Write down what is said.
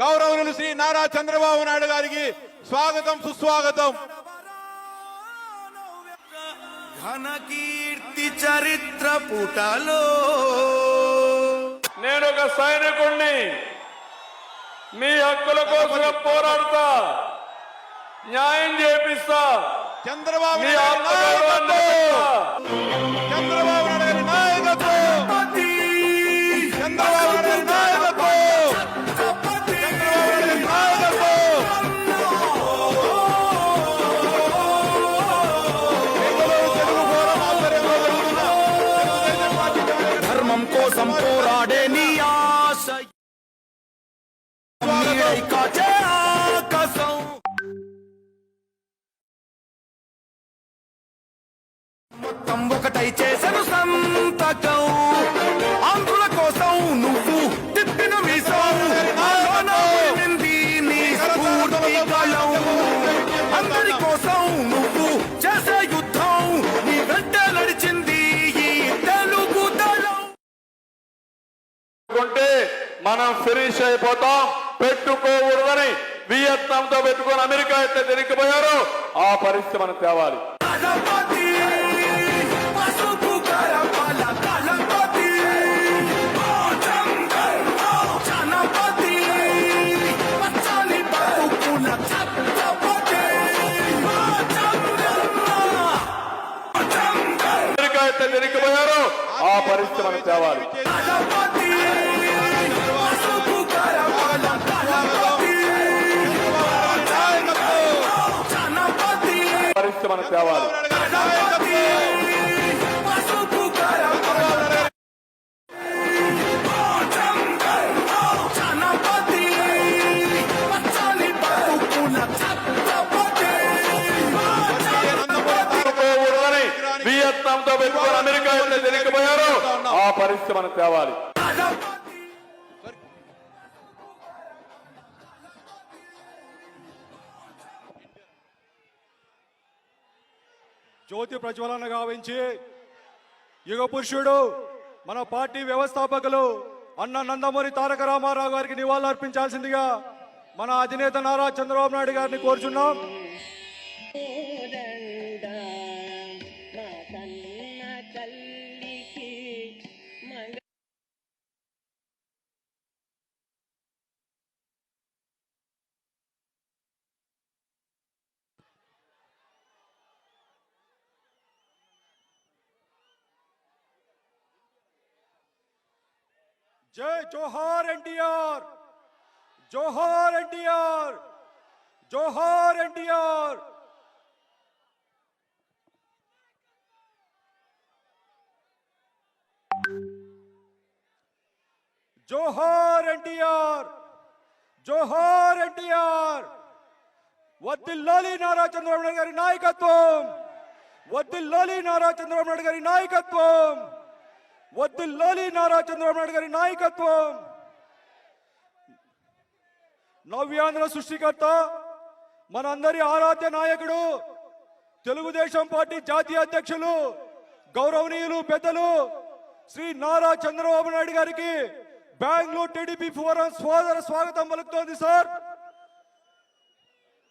గౌరవనీయులు శ్రీ నారా చంద్రబాబు నాయుడు గారికి స్వాగతం సుస్వాగతం. ఘన కీర్తి చరిత్ర పుటలో. నేను ఒక సైనికుణ్ణి. మీ హక్కుల కోసం పోరాడుతా. న్యాయం చేపిస్తా. చంద్రబాబు పోరాడే నీ ఆశ. కాచే ఆకాశం. మొత్తం ఒకటై చేసను సంతకం. ఆంధ్రుల కోసం నువ్వు తిప్పిన మీసం. నీ స్ఫూర్తి కళం అందరి కోసం నువ్వు మనం ఫినిష్ అయిపోతాం. పెట్టుకోకూడదని వియత్నాం తో పెట్టుకొని అమెరికా ఎట్లా తిరిగిపోయారో. ఆ పరిస్థితి మనం తేవాలి. అమెరికా ఎట్లా తిరిగిపోయారో. ఆ పరిస్థితి మనం తేవాలి. పరిస్థితి మనకు తేవాలి. తో పెట్టుకొని అమెరికా తెలియకపోయారు ఆ పరిస్థితి మనకు తేవాలి. జ్యోతి ప్రజ్వలన గావించి యుగ పురుషుడు మన పార్టీ వ్యవస్థాపకులు అన్న నందమూరి తారక రామారావు గారికి నివాళులర్పించాల్సిందిగా మన అధినేత నారా చంద్రబాబు నాయుడు గారిని కోరుచున్నాం. జై జోహార్ ఎన్టీఆర్ జోహార్ ఎన్టీఆర్ జోహార్ ఎన్టీఆర్ జోహార్ ఎన్టీఆర్ జోహార్ ఎన్టీఆర్ వద్దిల్లాలి నారా చంద్రబాబు నాయుడు గారి నాయకత్వం వద్దిల్లాలి నారా చంద్రబాబు నాయుడు గారి నాయకత్వం వద్దిల్లాలి నారా చంద్రబాబు నాయుడు గారి నాయకత్వం. నవ్యాంధ్ర సృష్టికర్త మనందరి ఆరాధ్య నాయకుడు తెలుగుదేశం పార్టీ జాతీయ అధ్యక్షులు గౌరవనీయులు పెద్దలు శ్రీ నారా చంద్రబాబు నాయుడు గారికి బెంగళూరు టీడీపీ ఫోరం సోదర స్వాగతం పలుకుతోంది సార్.